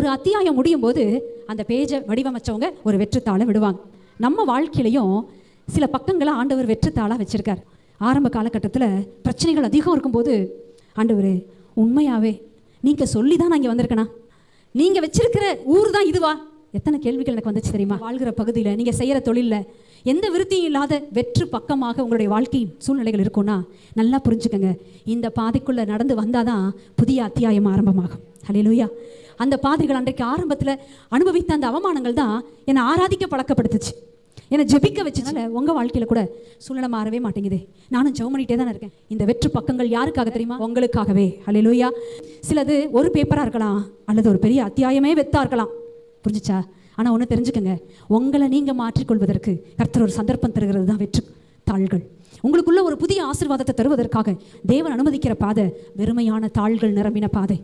ஒரு அத்தியாயம் முடியும் போது அந்த பேஜை வடிவமைச்சவங்க ஒரு வெற்றுத்தாளை விடுவாங்க. நம்ம வாழ்க்கையிலையும் சில பக்கங்களை ஆண்டவர் வெற்றுத்தாளாக வச்சிருக்கார். ஆரம்ப காலகட்டத்தில் பிரச்சனைகள் அதிகம் இருக்கும்போது ஆண்டவர் உண்மையாவே நீங்கள் சொல்லி தான் நான் இங்கே வந்திருக்கேனா? நீங்கள் வச்சிருக்கிற ஊர் தான் இதுவா? எத்தனை கேள்விகள் எனக்கு வந்துச்சு தெரியுமா? வாழ்கிற பகுதியில் நீங்கள் செய்கிற தொழிலில் எந்த விருத்தியும் இல்லாத வெற்று பக்கமாக உங்களுடைய வாழ்க்கையின் சூழ்நிலைகள் இருக்கும்னா நல்லா புரிஞ்சுக்கங்க. இந்த பாதைக்குள்ளே நடந்து வந்தால் தான் புதிய அத்தியாயம் ஆரம்பமாகும். ஹalleluya. அந்த பாதைகள் அன்றைக்கு ஆரம்பத்தில் அனுபவித்த அந்த அவமானங்கள் தான் என்னை ஆராதிக்க பழக்கப்படுத்துச்சு. என்னை ஜெபிக்க வச்சதுனால உங்கள் வாழ்க்கையில் கூட சூழ்நிலை மாறவே மாட்டேங்குது. நானும் ஜெபம் பண்ணிகிட்டே தானே இருக்கேன். இந்த வெற்று பக்கங்கள் யாருக்காக தெரியுமா? உங்களுக்காகவே. அலையிலோயா சிலது ஒரு பேப்பராக இருக்கலாம் அல்லது ஒரு பெரிய அத்தியாயமே வெத்தாக இருக்கலாம். புரிஞ்சுச்சா? ஆனால் ஒன்று தெரிஞ்சுக்கோங்க. உங்களை நீங்கள் மாற்றிக்கொள்வதற்கு கர்த்தர் ஒரு சந்தர்ப்பம் தருகிறது தான் வெற்று தாள்கள். உங்களுக்குள்ள ஒரு புதிய ஆசீர்வாதத்தை தருவதற்காக தேவன் அனுமதிக்கிற பாதை வெறுமையான தாள்கள் நிரம்பின பாதை.